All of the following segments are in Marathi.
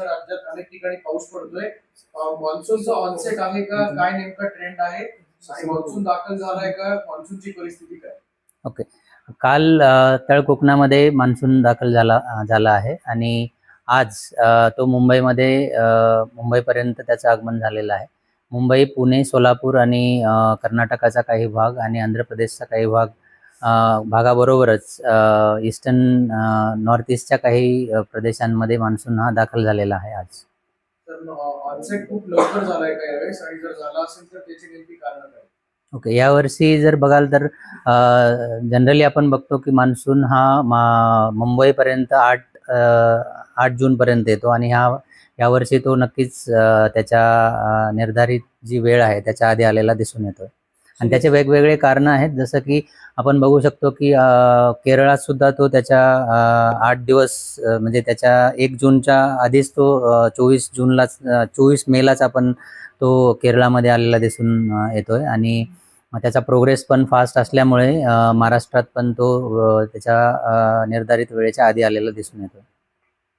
महाराष्ट्र राज्यात अनेक ठिकाणी पाऊस पडतोय. मान्सूनचा ऑनसेट आहे का? काय नेमका ट्रेंड आहे? मान्सून दाखल झालाय का? मान्सूनची परिस्थिती काय? काल अ, तळ कोकणामध्ये मान्सून दाखल झाला झाला आहे. आणि आज तो मुंबईमध्ये मुंबईपर्यंत त्याचं आगमन झालेलं आहे. मुंबई पुणे सोलापूर आणि कर्नाटकाचा काही भाग आणि आंध्र प्रदेशचा काही भाग भागाबरोबरच ईस्टर्न नॉर्थ ईस्टच्या काही प्रदेशांमध्ये मान्सून हा दाखल झालेला आहे आज. ओके यावर्षी जर बघाल तर जनरली आपण बघतो की मान्सून हा मा मुंबईपर्यंत आठ आठ जूनपर्यंत येतो. आणि ह्या यावर्षी तो नक्कीच त्याच्या निर्धारित जी वेळ आहे त्याच्या आधी आलेला दिसून येतोय. आणि त्याचे वेगवेगळे कारणं आहेत. जसं की आपण बघू शकतो की केरळात सुद्धा तो त्याच्या आठ दिवस म्हणजे त्याच्या एक जूनच्या आधीच तो चोवीस जूनलाच चोवीस मेलाच आपण तो केरळामध्ये आलेला दिसून येतोय. आणि त्याचा प्रोग्रेस पण फास्ट असल्यामुळे महाराष्ट्रात पण तो त्याच्या निर्धारित वेळेच्या आधी आलेला दिसून येतो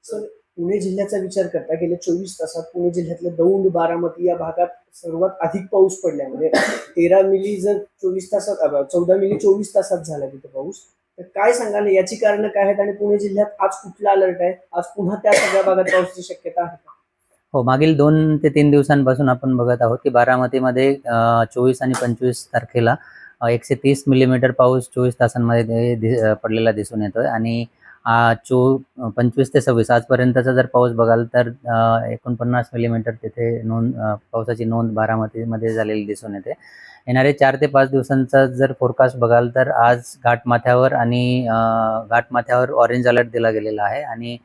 सर पुणे जिल्ह्याचा विचार करता गेल्या चोवीस तासात पुणे जिल्ह्यातल्या दौंड बारामती या भागात सर्वात अधिक पाऊस पडल्यामध्ये तेरा मिली जर चोवीस तासात चौदा मिली चोवीस तासात झाला तिथे पाऊस तर काय सांगाल याची कारण काय आहेत आणि पुणे जिल्ह्यात आज कुठला अलर्ट आहे? आज पुन्हा त्या सगळ्या भागात पावसाची शक्यता आहे का? हो मागील दोन ते तीन दिवसांपासून आपण बघत आहोत की बारामतीमध्ये चोवीस आणि पंचवीस तारखेला एकशे तीस मिलीमीटर पाऊस चोवीस तासांमध्ये दि- पडलेला दिसून येतोय आणि चो पंचवीस ते सव्वीस आजपर्यंतचा जर पाऊस बघाल तर एकोणपन्नास मिलीमीटर तिथे नोंद पावसाची नोंद बारामतीमध्ये झालेली दिसून येते. येणारे चार ते पाच दिवसांचा जर फोरकास्ट बघाल तर आज घाटमाथ्यावर आणि घाटमाथ्यावर ऑरेंज अलर्ट दिला गेलेला आहे आणि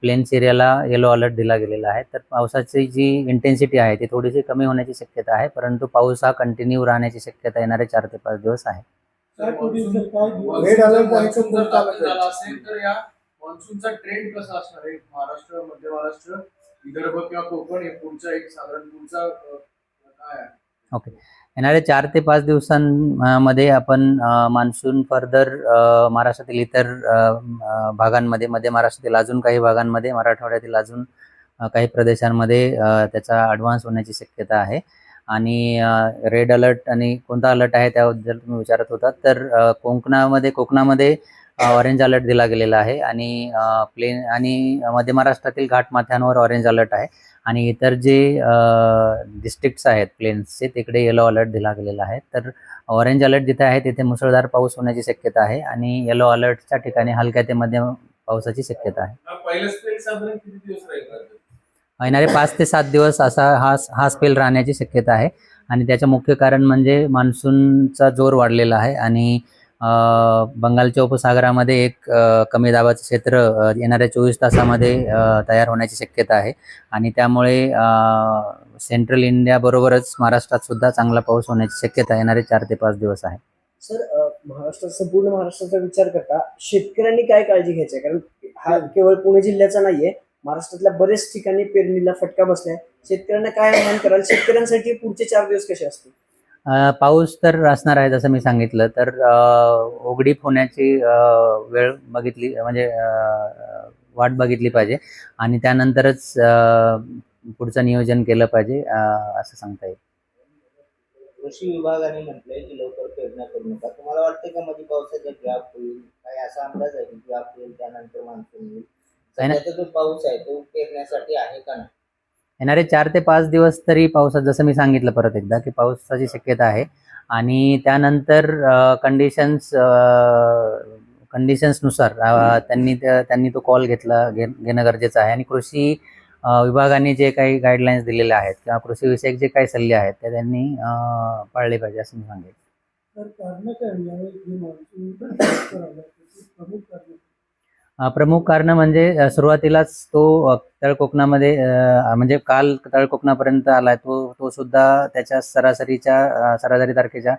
प्लेन्स एरियाला येलो अलर्ट दिला गेलेला आहे. तर पावसाची जी इंटेन्सिटी आहे ती थोडीशी कमी होण्याची शक्यता आहे परंतु पाऊस हा कंटिन्यू राहण्याची शक्यता येणारे चार ते पाच दिवस आहे. कोणता झाला? असेल तर या मान्सूनचा ट्रेंड कसा असणार? आहे महाराष्ट्र मध्य महाराष्ट्र विदर्भ किंवा कोकण हे पुढचा एक साधारण पुढचा काय आहे? येणाऱ्या चार ते पाच दिवसांमध्ये आपण मान्सून फर्दर महाराष्ट्रातील इतर भागांमध्ये मध्य महाराष्ट्रातील अजून काही भागांमध्ये मराठवाड्यातील अजून काही प्रदेशांमध्ये त्याचा ॲडव्हान्स होण्याची शक्यता आहे. आणि रेड अलर्ट आणि कोणता अलर्ट आहे त्याबद्दल तुम्ही विचारत होता तर कोकणामध्ये कोकणामध्ये ऑरेंज अलर्ट दिला गेलेला आहे आणि प्लेन आणि मध्य महाराष्ट्रातील घाटमाथ्यांवर ऑरेंज अलर्ट आहे आणि इतर जे डिस्ट्रिक्ट्स आहेत प्लेन्सचे तिकडे येलो अलर्ट दिला गेलेला आहे. तर ऑरेंज अलर्ट जिथे आहे तिथे मुसळधार पाऊस होण्याची शक्यता आहे आणि येलो अलर्टच्या ठिकाणी हलक्या ते मध्यम पावसाची शक्यता आहे. येणारे पाच ते सात दिवस असा हा हा स्पेल राहण्याची शक्यता आहे. आणि त्याचं मुख्य कारण म्हणजे मान्सूनचा जोर वाढलेला आहे. आणि बंगालच्या उपसागरामध्ये एक कमी दाबाचं क्षेत्र येणाऱ्या चोवीस तासामध्ये तयार होण्याची शक्यता आहे. आणि त्यामुळे सेंट्रल इंडियाबरोबरच महाराष्ट्रात सुद्धा चांगला पाऊस होण्याची शक्यता येणारे चार ते पाच दिवस आहे. सर अ, महाराष्ट्रात संपूर्ण महाराष्ट्राचा विचार करता शेतकऱ्यांनी काय काळजी घ्यायची आहे? कारण हा केवळ पुणे जिल्ह्याचा नाहीये महाराष्ट्रातल्या बरेच ठिकाणी पेरणीला फटका बसलाय. शेतकऱ्यांना काय आव्हान कराल? शेतकऱ्यांसाठी पुढचे चार दिवस कसे असतील? पाऊस तर असणार आहे जसं मी सांगितलं तर उघडीप होण्याची वेळ बघितली म्हणजे वाट बघितली पाहिजे आणि त्यानंतरच पुढचं नियोजन केलं पाहिजे असं सांगता येईल. कृषी विभागाने म्हटलंय की लवकर पेरण्या करू नका. तुम्हाला वाटतं का मध्ये पावसाचा गॅप होईल? काय असा अंदाज आहे की गॅप होईल त्यानंतर मान्सून येईल. सध्याचा जो पाऊस आहे तो पेरण्यासाठी आहे का नाही? येणारे चार ते पाच दिवस तरी पावसात जसं मी सांगितलं परत एकदा की पावसाची शक्यता आहे. आणि त्यानंतर कंडिशन्स कंडिशन्सनुसार त्यांनी त्या- त्यांनी तो कॉल घेतला घे घेणं गरजेचं आहे. आणि कृषी विभागाने जे काही गाईडलाईन्स दिलेले आहेत किंवा कृषीविषयक जे काही सल्ले आहेत ते त्यांनी पाळले पाहिजे असं मी सांगेल प्रमुख कारण म्हणजे सुरुवातीलाच तो तळकोकणामध्ये तळ कोकणामध्ये म्हणजे काल तळ कोकणापर्यंत आलाय. तो तो सुद्धा त्याच्या सरासरीच्या सरासरी तारखेच्या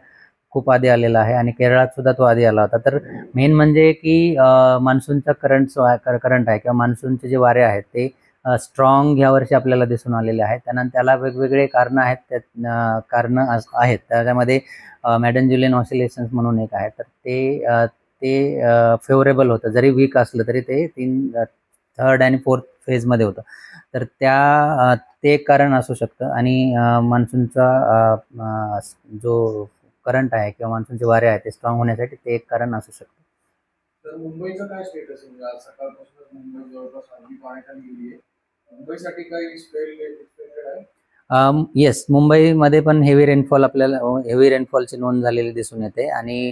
खूप आधी आलेला आहे आणि केरळात सुद्धा तो आधी आला होता. तर मेन म्हणजे की मान्सूनचा करंट जो आहे करंट आहे किंवा मान्सूनचे जे वारे आहेत ते स्ट्रॉंग यावर्षी आपल्याला दिसून आलेले आहेत. त्यानंतर त्याला वेगवेगळे कारणं आहेत त्यात कारणं आहेत. त्याच्यामध्ये मॅडन जुलियन ऑसिलेशन्स म्हणून एक आहे. तर ते ते फेवरेबल होतं. जरी वीक असलं तरी ते तीन थर्ड आणि फोर्थ फेजमध्ये होतं. तर त्या ते एक कारण असू शकतं. आणि मान्सूनचा जो करंट आहे किंवा मान्सूनचे वारे आहे ते स्ट्रॉंग होण्यासाठी ते एक कारण असू शकतं. तर मुंबईचं काय स्टेटस आहे? आज सकाळपासूनच मुंबई जवळपास अर्धी पाण्याखाली गेली आहे. मुंबईसाठी काही स्पेल एक्सपेक्टेड आहे? येस मुंबईमध्ये पण हेवी रेनफॉल आपल्याला हेवी रेनफॉलची नोंद झालेली दिसून येते. आणि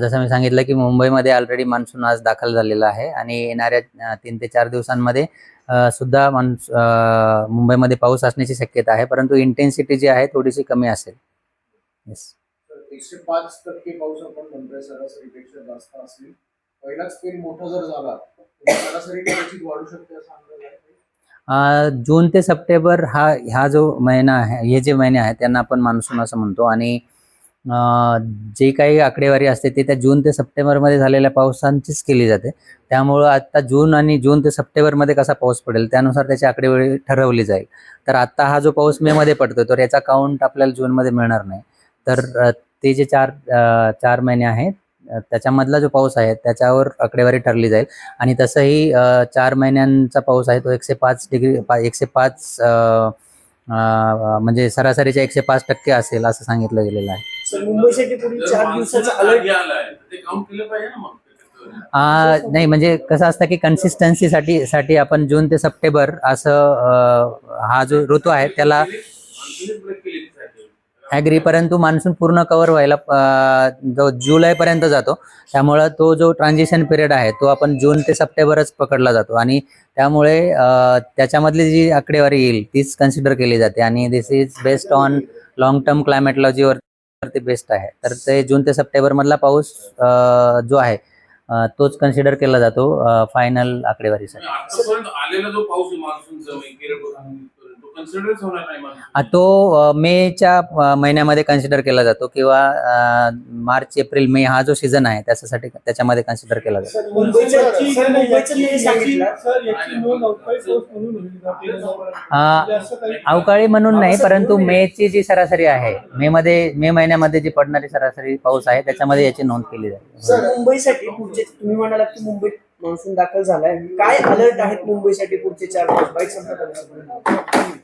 जसं मी सांगितलं की मुंबईमध्ये ऑलरेडी मान्सून आज दाखल झालेला आहे आणि येणाऱ्या तीन ते चार दिवसांमध्ये सुद्धा मान्स मुंबईमध्ये पाऊस असण्याची शक्यता आहे. परंतु इंटेन्सिटी जी आहे थोडीशी कमी असेल. येस तर एकशे पाच टक्के पाऊस आपण म्हणतोय सरासरीपेक्षा जास्त असेल. पहिलाच स्पेल मोठा जर झाला तर सरासरी कदाचित वाढू शकते असं अंदाज आहे. अ, जून ते सप्टेंबर हा ह्या जो महिना आहे हे जे महिने आहेत त्यांना आपण मान्सून असं म्हणतो. आणि जे काही आकडेवारी असते ते त्या जून ते सप्टेंबरमध्ये झालेल्या पावसांचीच केली जाते. त्यामुळं आत्ता जून आणि जून ते सप्टेंबरमध्ये कसा पाऊस पडेल त्यानुसार त्याची आकडेवारी ठरवली जाईल. तर आत्ता हा जो पाऊस मेमध्ये पडतो तर याचा काउंट आपल्याला जूनमध्ये मिळणार नाही. तर ते जे चार चार महिने आहेत त्याच्यामधला जो पाऊस आहे त्याच्यावर आकडेवारी ठरली जाईल. आणि तसंही चार महिन्यांचा पाऊस आहे तो एकशे पाच डिग्री पा एकशे पाच म्हणजे सरासरीच्या एकशे पाच टक्के असेल असं सांगितलं गेलेलं आहे. सर मुंबईसाठी पुढील चार दिवसाचा अलर्ट ते काउंट केलं पाहिजे ना मग. आ, नाही म्हणजे कसं असतं की कन्सिस्टन्सीसाठी साठी आपण जून ते सप्टेंबर असं हा जो ऋतू आहे त्याला ॲग्री परंतु मान्सून पूर्ण कव्हर व्हायला जो जुलैपर्यंत जातो. त्यामुळं तो जो ट्रान्झिशन पिरियड आहे तो आपण जून ते सप्टेंबरच पकडला जातो. आणि त्यामुळे त्याच्यामधली जी आकडेवारी येईल तीच कन्सिडर केली जाते. आणि this is based on long term क्लायमेटॉलॉजीवर ते बेस्ट आहे. तर ते जून ते सप्टेंबरमधला पाऊस जो आहे तोच कन्सिडर केला जातो फायनल आकडेवारीसाठी. आलेला जो पाऊस मान्सूनचा म्हणजे, कन्सिडरच होणार नाही मान्सून आ, तो मेच्या महिन्यामध्ये कन्सिडर केला जातो किंवा मार्च एप्रिल मे हा जो सीझन आहे त्याच्यासाठी त्याच्यामध्ये कन्सिडर केला जातो. सर मुंबईचं याची- सर मुंबईचं तुम्ही याची- सांगितलं. सर याची नोंद अवकाळी पाऊस म्हणून होईल का? आ, म्हणजे असं काही अवकाळी म्हणून नाही परंतु मेची जी सरासरी आहे मे मध्ये मे महिन्यामध्ये जी पडणारी सरासरी पाऊस आहे त्याच्यामध्ये याची नोंद केली जाते. सर मुंबईसाठी पुढचे तुम्ही म्हणालात की मुंबईत मान्सून दाखल झालाय. काय अलर्ट आहेत मुंबईसाठी पुढचे चार दिवस बाईक संपत आले.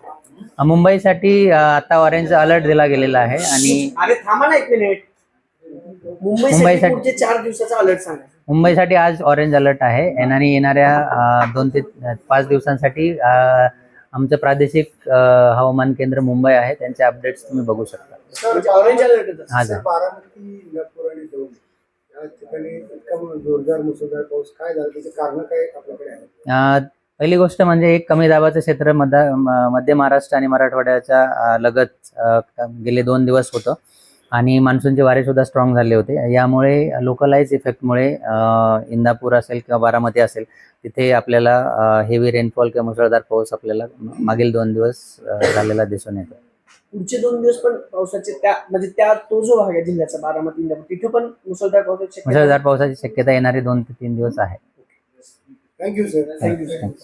मुंबईसाठी आता ऑरेंज अलर्ट दिला गेलेला आहे आणि अरे थांबा ना एक मिनिट. मुंबईसाठी मुंबईसाठी- पुढचे चार दिवसाचा अलर्ट सांगा. मुंबईसाठी आज ऑरेंज अलर्ट आहे आणि येणाऱ्या अ, दोन ते पाच दिवसांसाठी अ, आमचं प्रादेशिक अ, हवामान केंद्र मुंबई आहे. त्यांचे अपडेट्स तुम्ही बघू शकता. म्हणजे ऑरेंज अलर्ट हा सर. बारामती नागपूर आणि दौंड या ठिकाणी इतका जोरदार मुसळधार पाऊस काय झाला? त्याचे कारण काय आपल्याकडे आहे अ, पहिली गोष्ट म्हणजे एक कमी दाबाचं क्षेत्र मध्य महाराष्ट्र आणि मराठवाड्याच्या लगत गेले दोन दिवस होतं. आणि मान्सूनचे वारे सुद्धा स्ट्रॉंग झाले होते. यामुळे लोकलाइज इफेक्टमुळे इंदापूर असेल किंवा बारामती असेल तिथे आपल्याला हेवी रेनफॉल किंवा मुसळधार पाऊस आपल्याला मागील दोन दिवस झालेला दिसून येतो. पुढचे दोन दिवस पण पावसाचे त्या म्हणजे त्या तो जो भाग आहे जिल्ह्याचा बारामती इंदापूर तिथे पण मुसळधार पावसाची शक्यता मुसळधार पावसाची शक्यता येणारे दोन ते तीन दिवस आहे. Thank you sir. Thanks.